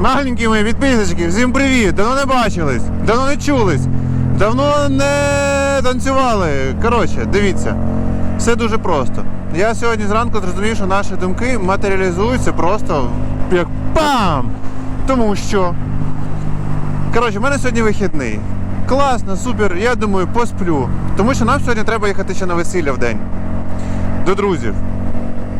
Маленькі мої підписочки, всім привіт! Давно не бачились, давно не чулись, давно не танцювали. Коротше, дивіться, все дуже просто. Я сьогодні зранку зрозумів, що наші думки матеріалізуються просто як пам! Тому що. Коротше, в мене сьогодні вихідний. Класно, супер, я думаю, посплю. Тому що нам сьогодні треба їхати ще на весілля в день. До друзів.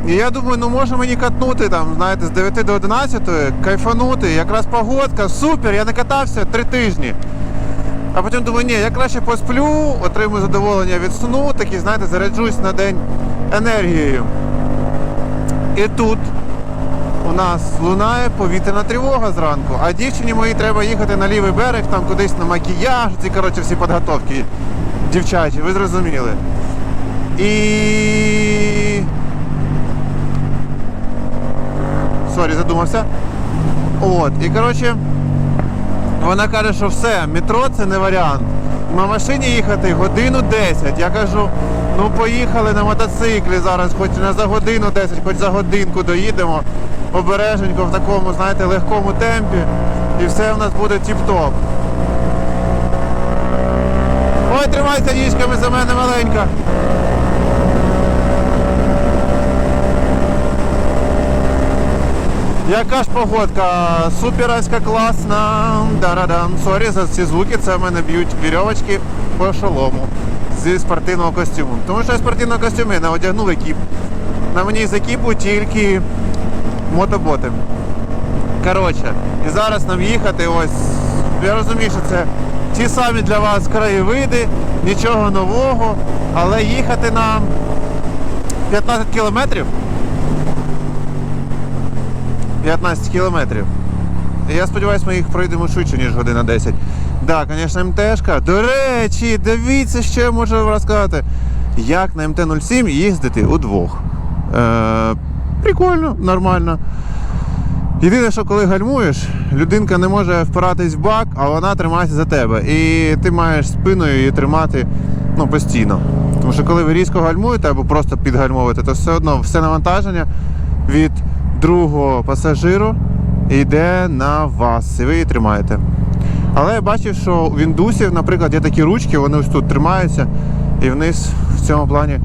І я думаю, ну може мені катнути там, знаєте, з 9 до 11, кайфанути, якраз погодка, супер, я не катався три тижні. А потім думаю, ні, я краще посплю, отримую задоволення від сну, такий, знаєте, заряджусь на день енергією. І тут у нас лунає повітряна тривога зранку, а дівчині моїй треба їхати на лівий берег, там кудись на макіяж, ці коротше всі підготовки дівчачі, ви зрозуміли. І сорі, задумався. От, і коротше, вона каже, що все, метро це не варіант. На машині їхати годину 10. Я кажу, ну поїхали на мотоциклі зараз, хоч не за годину 10, хоч за годинку доїдемо обереженько в такому, знаєте, легкому темпі. І все в нас буде тіп-топ. Ой, тримайся ніжками за мене маленька. Яка ж погодка? Суперська класна. Дарадан. Сорі за ці звуки, це в мене б'ють вірьовочки по шолому зі спортивного костюму. Тому що я спортивного костюму я не одягнув екіп. На мені з екіпу тільки мотоботи. Коротше, і зараз нам їхати ось. Я розумію, що це ті самі для вас краєвиди, нічого нового, але їхати нам 15 кілометрів. 15 кілометрів. Я сподіваюся, ми їх пройдемо швидше, ніж година 10. Так, звісно, МТшка. До речі, дивіться, що я можу вам розказати. Як на МТ-07 їздити удвох. Е, прикольно, нормально. Єдине, що коли гальмуєш, людинка не може впиратись в бак, а вона тримається за тебе. І ти маєш спиною її тримати ну, постійно. Тому що коли ви різко гальмуєте або просто підгальмовуєте, то все одно все навантаження від другого пасажиру йде на вас, і ви її тримаєте. Але я бачив, що у Віндусів, наприклад, є такі ручки, вони ось тут тримаються, і вниз в цьому плані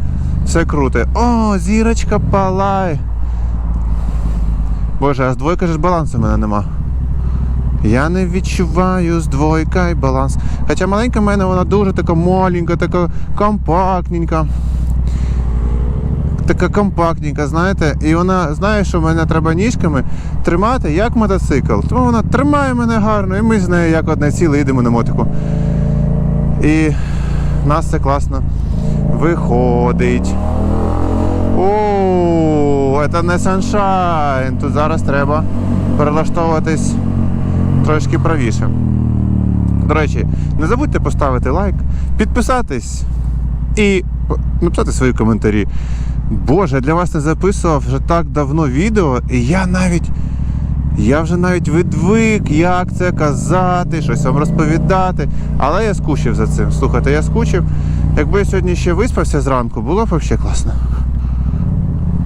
все круте. О, зірочка палай! Боже, а з двойка ж балансу в мене нема. Я не відчуваю з двойка і баланс. Хоча маленька в мене вона дуже така маленька, така компактненька. Така компактненька, знаєте, і вона знає, що мене треба ніжками тримати як мотоцикл. Тому вона тримає мене гарно, і ми з нею як одне ціле їдемо на мотику. І в нас це класно виходить. О, це не саншайн. Тут зараз треба перелаштовуватись трошки правіше. До речі, не забудьте поставити лайк, підписатись і написати свої коментарі. Боже, я для вас не записував вже так давно відео, і я навіть. Я вже навіть відвик, як це казати, щось вам розповідати. Але я скучив за цим. Слухайте, я скучив. Якби я сьогодні ще виспався зранку, було б взагалі класно.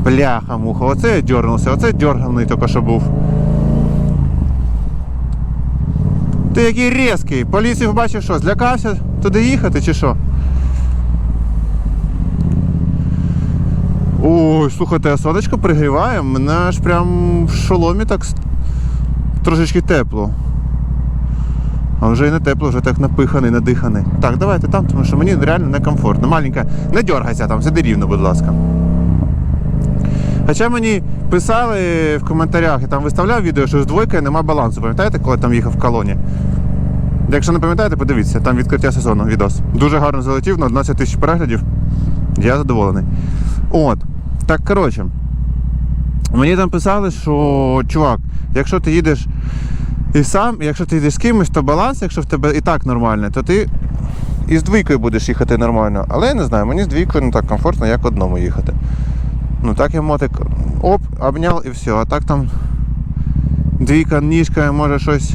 Бляха, муха, оце я дьорнувся, оце дьорганий тільки що був. Ти який різкий. Поліцію бачив що, злякався туди їхати чи що? Ой, слухайте, а сонечко пригріває, мене аж прям в шоломі так трошечки тепло. А вже і не тепло, вже так напиханий, надиханий. Так, давайте там, тому що мені реально некомфортно. Маленька, не дергайся там, сиди рівно, будь ласка. Хоча мені писали в коментарях, я там виставляв відео, що з двойкою нема балансу. Пам'ятаєте, коли там їхав в колоні? Якщо не пам'ятаєте, подивіться, там відкриття сезону відос. Дуже гарно залетів на 11 тисяч переглядів. Я задоволений. От. Так, коротше. Мені там писали, що чувак, якщо ти їдеш і сам, якщо ти йдеш з кимось, то баланс, якщо в тебе і так нормальний, то ти і з двійкою будеш їхати нормально. Але я не знаю, мені з двійкою не так комфортно, як одному їхати. Ну так я мотик оп, обняв і все. А так там двійка ніжка, може щось.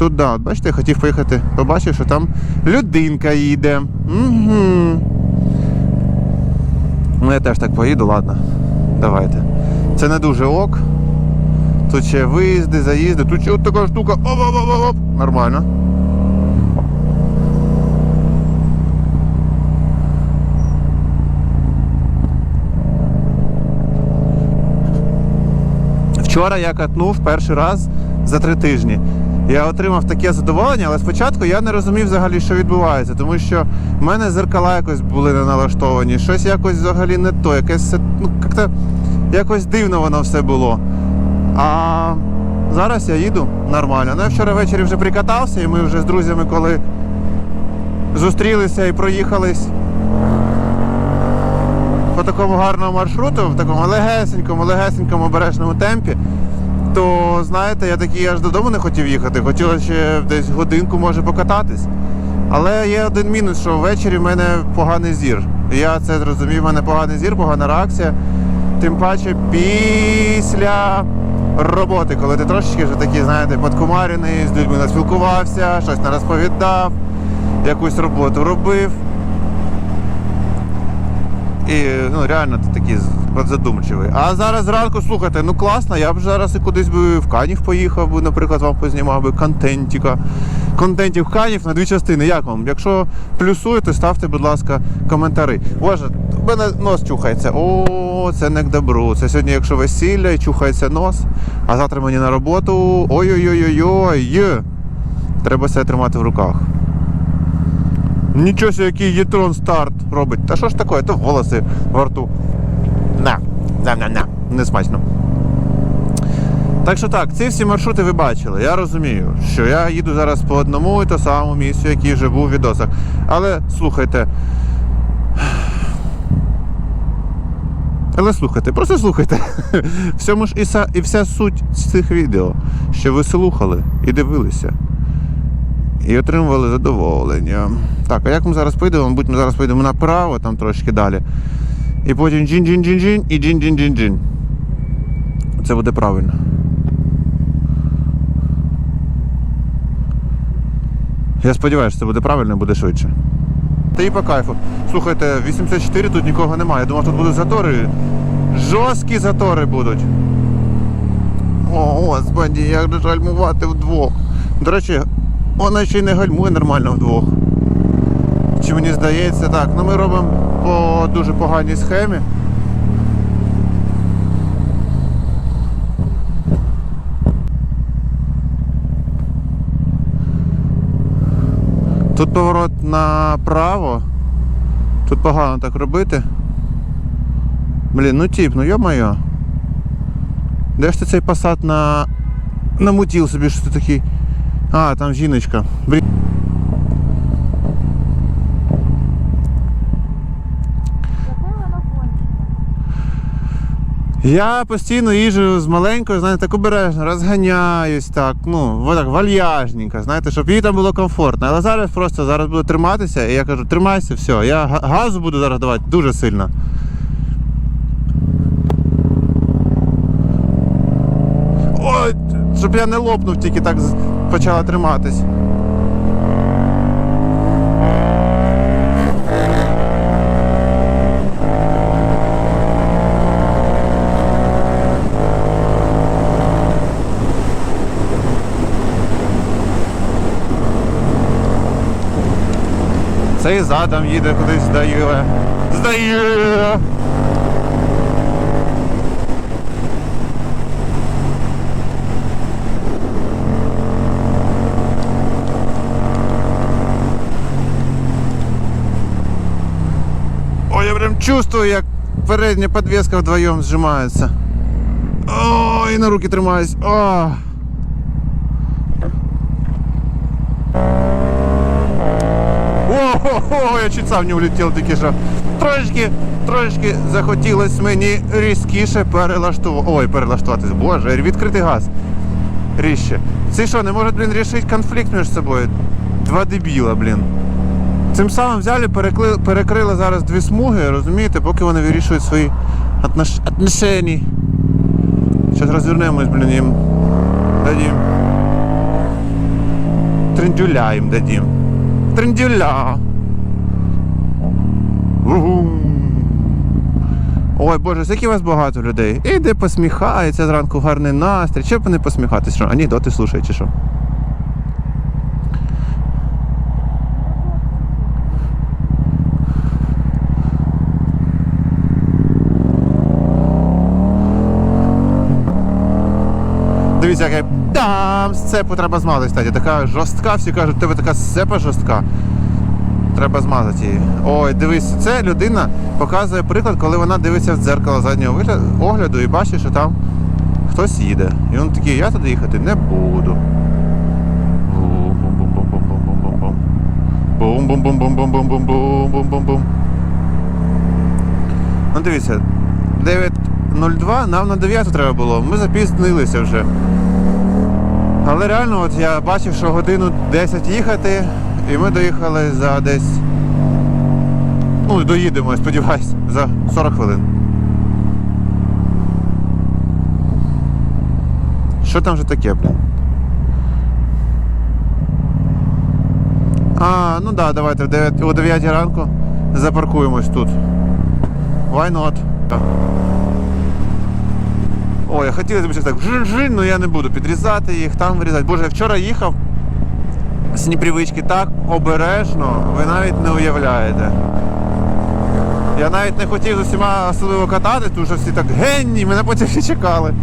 От бачите, я хотів поїхати, побачив, що там людинка їде. Угу. Ну я теж так поїду, ладно. Давайте. Це не дуже ок. Тут ще виїзди, заїзди, тут ще от така штука. Оп-оп-оп-оп. Нормально. Вчора я катнув перший раз за три тижні. Я отримав таке задоволення, але спочатку я не розумів взагалі, що відбувається, тому що в мене зеркала якось були не налаштовані, щось якось взагалі не то, якесь ну, як-то, якось дивно воно все було. А зараз я їду нормально. Ну, я вчора ввечері вже прикатався, і ми вже з друзями, коли зустрілися і проїхались по такому гарному маршруту, в такому легесенькому, легесенькому обережному темпі, то знаєте, я такий аж додому не хотів їхати. Хотілося ще десь годинку може покататись. Але є один мінус, що ввечері в мене поганий зір. Я це зрозумів, в мене поганий зір, погана реакція. Тим паче після роботи, коли ти трошечки вже такий, знаєте, подкумарений, з людьми наспілкувався, щось не розповідав, якусь роботу робив. І ну реально ти такий задумчивий. А зараз зранку, слухайте, ну класно, я б зараз і кудись би в Канів поїхав би, наприклад, вам познімав би контентіка. Контентів Канів на дві частини. Як вам? Якщо плюсуєте, ставте, будь ласка, коментарі. Боже, в мене нос чухається. О, це не к добру. Це сьогодні, якщо весілля і чухається нос, а завтра мені на роботу. Ой-ой-ой-ой-ой. Треба себе тримати в руках. Нічого який Єтрон старт робить. Та що ж таке? То волоси во рту. На. Не смачно. Так що так, ці всі маршрути ви бачили. Я розумію, що я їду зараз по одному і то самому місцю, який вже був у відосах. Але слухайте. Але слухайте, просто слухайте. Всьому ж і, са- і вся суть з цих відео, що ви слухали і дивилися і отримували задоволення. Так, а як ми зараз поїдемо? Мабуть, ми зараз поїдемо направо, там трошки далі. І потім джин-джин-джин-джин і джин-джин-джин-джин. Це буде правильно. Я сподіваюся, це буде правильно і буде швидше. Та і по кайфу. Слухайте, 84 тут нікого немає. Я думав, тут будуть затори. Жорсткі затори будуть. О, господі, як же гальмувати вдвох. До речі, вона ще й не гальмує нормально вдвох. Чи мені здається так? Ну ми робимо по дуже поганій схемі. Тут поворот направо. Тут погано так робити. Блін, ну тіп, ну йо-моє. Де ж ти цей посад на. намутів собі, що ти такий. А, там жіночка. Блін. Яке воно кончене? Я постійно їжджу з маленькою, знаєте, так обережно, розганяюсь так, ну, так, вальяжненько, знаєте, щоб їй там було комфортно. Але зараз просто зараз буду триматися, і я кажу, тримайся, все, я газу буду зараз давати дуже сильно. Ой, щоб я не лопнув, тільки так почала триматись. Цей задом їде кудись здає. Здає. Ой, я прям чувствую, як передня подвеска вдвоем сжимается. Ой, на руки тримаюсь. О! Ого, я чуть сам не улетів тільки що. Трошечки, трошечки захотілось мені різкіше перелаштувати. Ой, перелаштуватись. Боже, відкритий газ. Ріще. Ці що, не можуть, блін, рішити конфлікт між собою? Два дебіла, блін. Цим самим взяли, перекли, перекрили зараз дві смуги, розумієте, поки вони вирішують свої отнош... отношення. Зараз розвернемось, блін, їм. Дадім. Трендюля їм дадім. Трендюля. Угу. Ой, Боже, скільки вас багато людей. Іде посміхається зранку, гарний настрій. Чи б не посміхатись? Що? Анекдоти слушає, чи що? Дивіться, яке там сцепу треба змазати, кстати. Така жорстка, всі кажуть, тебе така сцепа жорстка. Треба змазати її. Ой, дивись, це людина показує приклад, коли вона дивиться в дзеркало заднього огляду і бачить, що там хтось їде. І він такий, я туди їхати не буду. Бум-бум-бум-бум-бум-бум-бум-бум. Бум-бум-бум-бум-бум-бум-бум-бум-бум. Ну дивіться, 9.02, нам на 9 треба було, ми запізнилися вже. Але реально, от я бачив, що годину 10 їхати, і ми доїхали за десь. Ну, доїдемо, сподіваюсь, за 40 хвилин. Що там вже таке, блін? А, ну да, давайте в 9, о 9 ранку запаркуємось тут. Why not? Ой, хотілося б щось так жин-жин, але я не буду підрізати їх, там вирізати. Боже, я вчора їхав з непривички так обережно, ви навіть не уявляєте. Я навіть не хотів з усіма особливо катати, тому що всі так генні, мене потім всі чекали.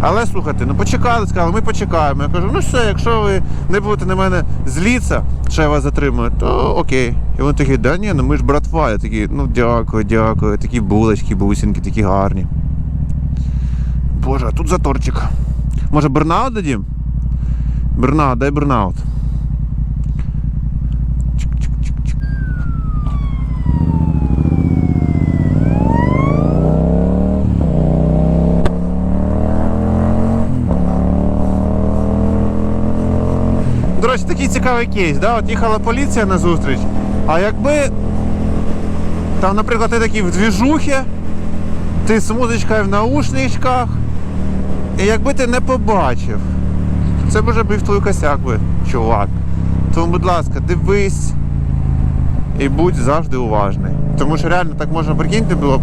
Але слухайте, ну почекали, сказали, ми почекаємо. Я кажу, ну все, якщо ви не будете на мене зліться, що я вас затримую, то окей. І вони такі, да ні, ну ми ж братва. Я такий, ну дякую, дякую. Такі булочки, бусинки, такі гарні. Боже, а тут заторчик. Може бернаут дадім? Бернаут, дай бернаут. Такий цікавий кейс, да? От їхала поліція на зустріч, а якби там, наприклад, ти такий в двіжухі, ти з музичкою в наушничках, і якби ти не побачив, це б вже був твій косяк би, чувак. Тому, будь ласка, дивись і будь завжди уважний. Тому що реально так можна прикиньте було б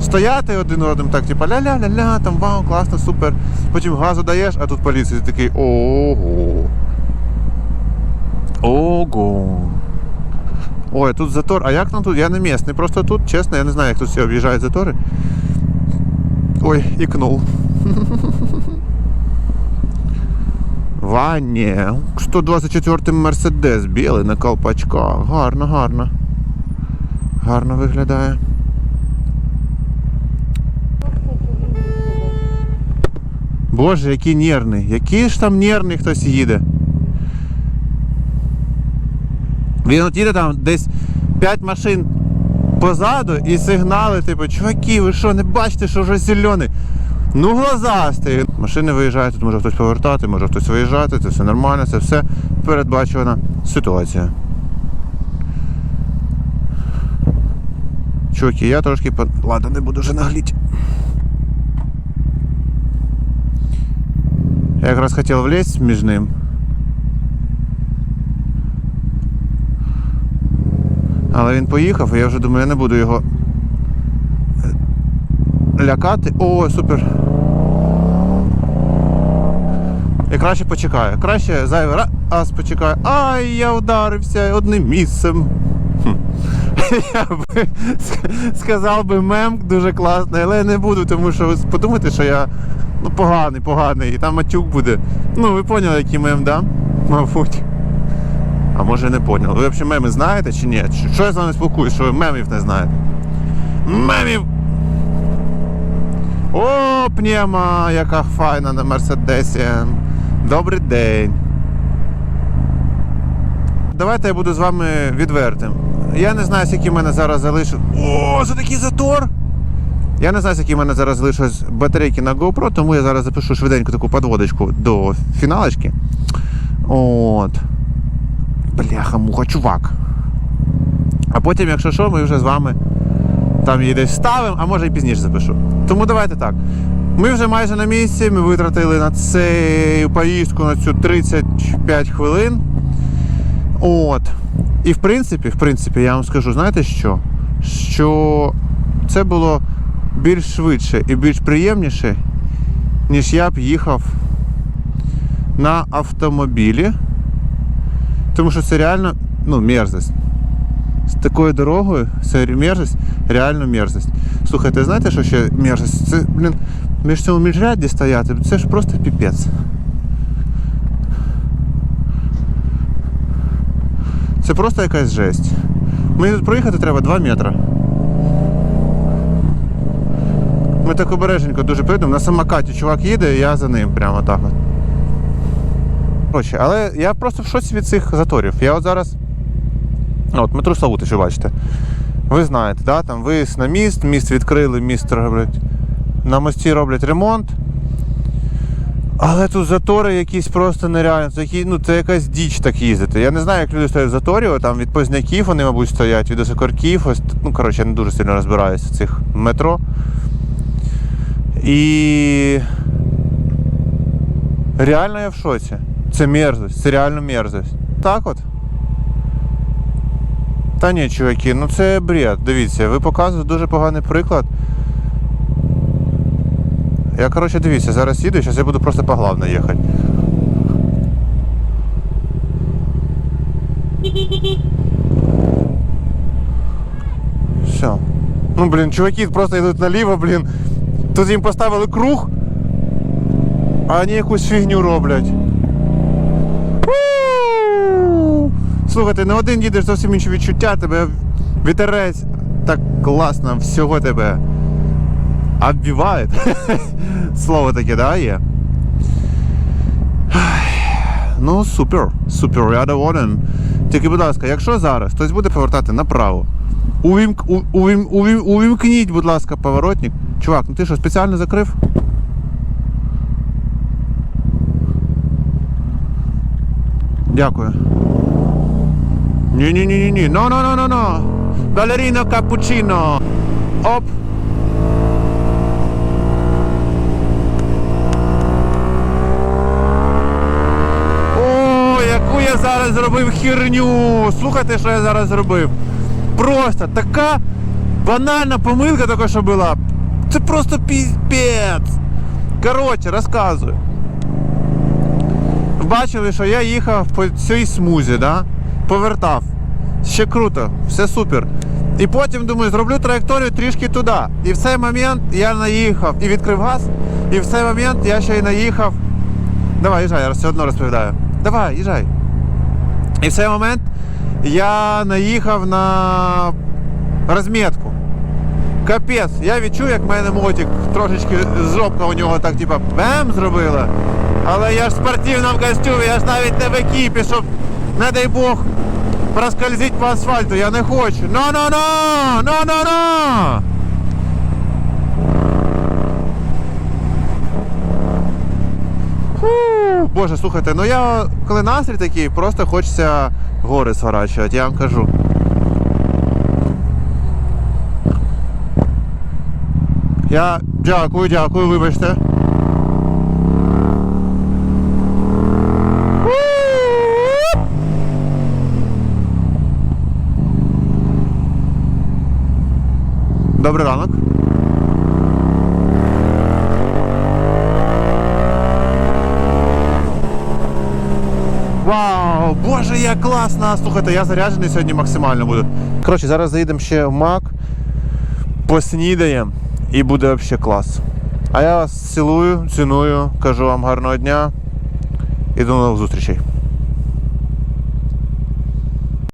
стояти один одним, так, типу, ля-ля-ля-ля, там вау, класно, супер. Потім газу даєш, а тут поліція такий ого. Ого. Ой, тут затор. А як нам тут? Я не місний. Просто тут, чесно, я не знаю, як тут всі об'їжджають затори. Ой, ікнув. Ваня. 124 Мерседес білий на колпачках. Гарно, гарно. Гарно виглядає. Боже, який нервний. Який ж там нервний хтось їде. Він от їде там десь 5 машин позаду і сигнали, типу, чуваки, ви що, не бачите, що вже зелений? Ну, глазастий. Машини виїжджають, тут може хтось повертати, може хтось виїжджати, це все нормально, це все передбачувана ситуація. Чуваки, я трошки по... Ладно, не буду вже нагліть. Я якраз хотів влезть між ним. Але він поїхав, і я вже думаю, я не буду його е, лякати. О, супер. І краще почекаю. Краще зайвий раз почекаю. Ай, я вдарився одним місцем. Я би сказав би мем дуже класний, але я не буду, тому що ви подумайте, що я ну, поганий, поганий, і там матюк буде. Ну, ви поняли, який мем, да? Мабуть. А може не поняли. Ви взагалі меми знаєте чи ні? Що- я з вами спілкуюсь, що ви мемів не знаєте? Мемів! О, пнема, яка файна на Мерседесі. Добрий день. Давайте я буду з вами відвертим. Я не знаю, скільки в мене зараз залишив. О, це такий затор! Я не знаю, скільки в мене зараз залишилось батарейки на GoPro, тому я зараз запишу швиденько таку подводочку до фіналочки. От. Бляха, муха, чувак. А потім, якщо що, ми вже з вами там її десь ставимо, а може і пізніше запишу. Тому давайте так. Ми вже майже на місці, ми витратили на цю поїздку на цю 35 хвилин. От. І в принципі, в принципі, я вам скажу, знаєте що? Що це було більш швидше і більш приємніше, ніж я б їхав на автомобілі. Тому що це реально ну, мерзость. З такою дорогою це мерзость, реально мерзость. Слухайте, знаєте, що ще мерзость? Це, блін, між цьому міжрядді стояти, це ж просто піпець. Це просто якась жесть. Мені тут проїхати треба 2 метри. Ми так обереженько дуже поїдемо. На самокаті чувак їде, і я за ним прямо так. От. Коротше, але я просто в шоці від цих заторів. Я от зараз. От метро ви бачите. Ви знаєте, да? там виїзд на міст, міст відкрили, міст роблять. На мості роблять ремонт. Але тут затори якісь просто нереально. Це, які, ну, це якась діч так їздити. Я не знаю, як люди стоять в заторі, там від Позняків вони, мабуть, стоять, від Осокорків. Ось, ну, коротше, я не дуже сильно розбираюся в цих метро. І реально я в шоці. Це мерзость, це реально мерзость. Так от. Та ні, чуваки, ну це бред. Дивіться, ви показуєте дуже поганий приклад. Я, коротше, дивіться, зараз їду, зараз я буду просто по главной їхати. Все. Ну, блін, чуваки просто йдуть наліво, блін. Тут їм поставили круг, а вони якусь фігню роблять. У! Слухайте, не один їдеш зовсім інші відчуття, тебе вітерець так класно, всього тебе оббиває. Слово таке, да, є? Ну, супер, супер, я доволен. Тільки, будь ласка, якщо зараз хтось буде повертати направо, увімк, увім, увім, увімкніть, будь ласка, поворотник. Чувак, ну ти що, спеціально закрив? Дякую. Ні-ні-ні-ні. No, no, no, no, no. Балеріно капучино. Оп. О, яку я зараз зробив херню. Слухайте, що я зараз зробив. Просто така банальна помилка така, що була. Це просто піздець. Коротше, розказую. Бачили, що я їхав по цій смузі, да? Повертав. Ще круто, все супер. І потім думаю, зроблю траєкторію трішки туди. І в цей момент я наїхав і відкрив газ, і в цей момент я ще й наїхав. Давай, їжджай, я все одно розповідаю. Давай, їжджай. І в цей момент я наїхав на розмітку. Капець, я відчув, як в мене мотик трошечки жопка у нього так, типа, бем зробила. Але я ж в спортивному костюмі, я ж навіть не в екіпі, щоб, не дай Бог, проскользити по асфальту. Я не хочу. Но-но-но! Но-но-но! Боже, слухайте, ну я коли настрій такий, просто хочеться гори сворачувати, я вам кажу. Я дякую, дякую, вибачте. Добрий ранок. Вау, боже, як класно! Слухайте, я заряджений сьогодні максимально буду. Коротше, зараз заїдемо ще в Мак, поснідаємо і буде взагалі клас. А я вас цілую, ціную, кажу вам гарного дня і до нових зустрічей.